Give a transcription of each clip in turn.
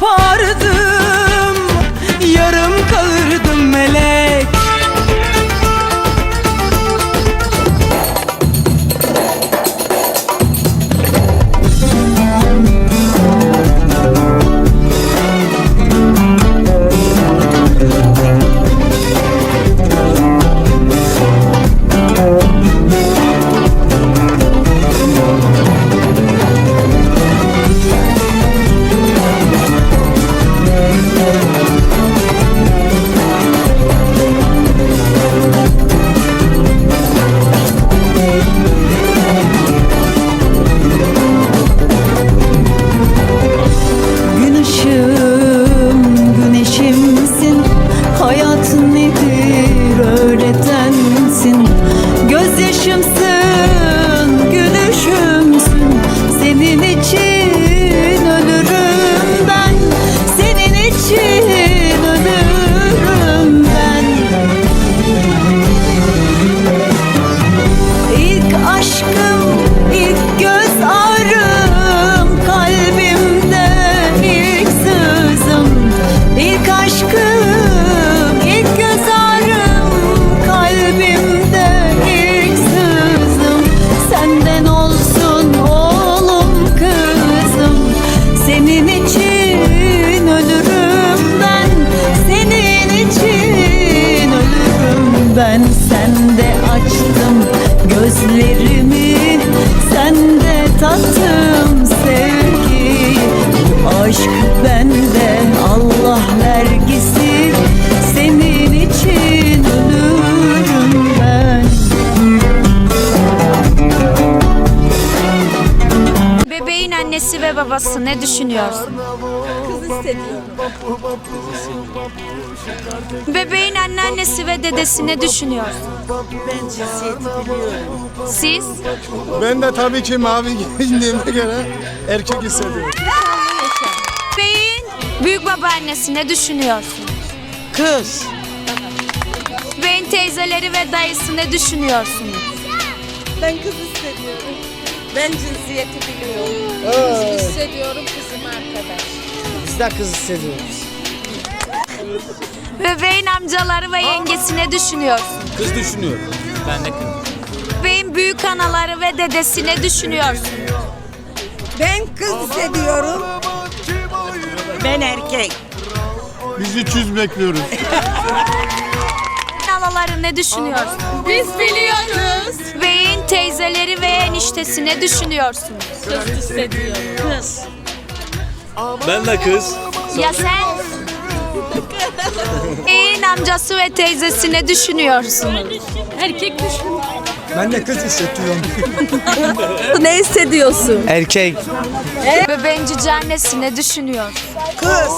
ne öğretensin Gözyaşımsın, ben Sende açtım gözlerimi Sende tattım sevgi Bu aşk bende Allah vergisi Senin için ölürüm ben Bebeğin annesi ve babası ne düşünüyorsun? Bebeğin anneannesi ve dedesi ne düşünüyorsun? Ben cinsiyeti biliyorum. Siz? Ben de tabii ki mavi giyindiğime göre erkek hissediyorum. Bebeğin büyük babaannesi ne düşünüyorsun? Kız. Bebeğin teyzeleri ve dayısı ne düşünüyorsunuz? Ben kız hissediyorum. Ben cinsiyeti biliyorum. Hissediyorum kızım arkadaş. Biz de kız hissediyoruz. Bebeğin amcaları ve yengesi ne düşünüyorsun? Kız düşünüyorum. Ben de kız. Bebeğin büyük anaları ve dedesi ne düşünüyorsun? Ben kız hissediyorum. Ben erkek. Biz 300 bekliyoruz. Alaları ne düşünüyorsun? Biz biliyoruz. Beyin teyzeleri ve eniştesi ne düşünüyorsunuz? Kız. Ben de kız. Ya sen? Beyin amcası ve teyzesi ne düşünüyorsunuz? Erkek düşün. Ben de kız hissediyorum. Ne hissediyorsun? Erkek. Bebeğin cici annesi ne düşünüyor? Kız.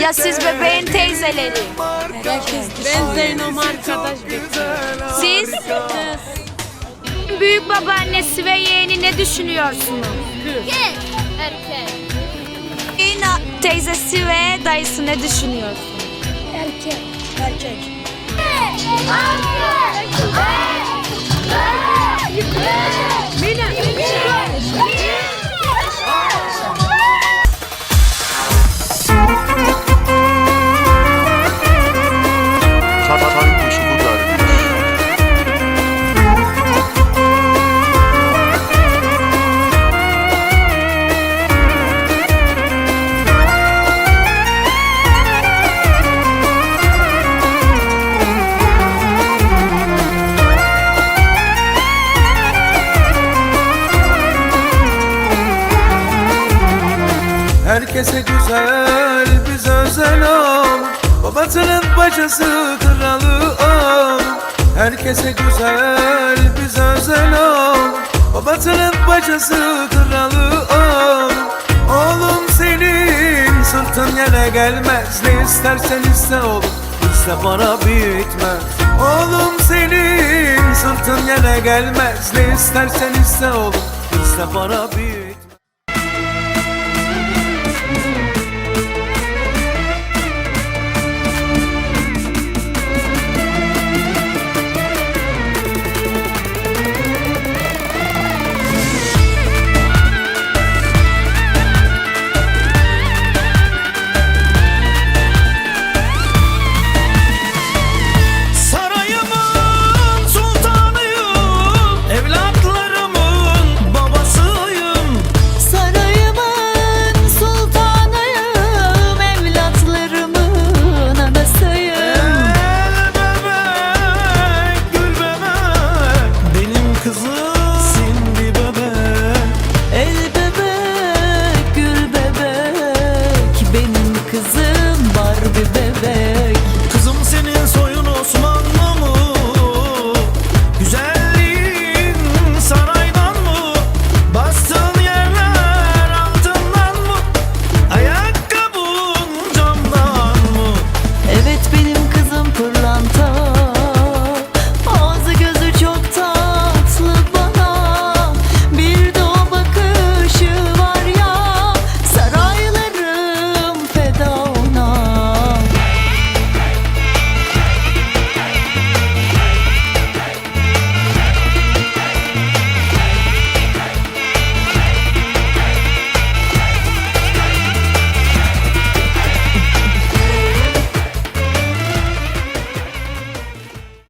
Ya siz bebeğin teyzeleri? Ben Zeynom arkadaş Siz? Büyük babaannesi ve yeğeni ne düşünüyorsunuz? Erkek. Teyzesi ve dayısı ne düşünüyor? Tarih Herkese güzel biz özel ol. Babasının bacısı kralı ol. Herkese güzel biz özel ol. Babasının bacısı kralı ol. Oğlum senin sırtın yere gelmez. Ne istersen iste oğlum Bizde para bitmez. Oğlum senin sırtın yere gelmez. Ne istersen iste oğlum Bizde para bitmez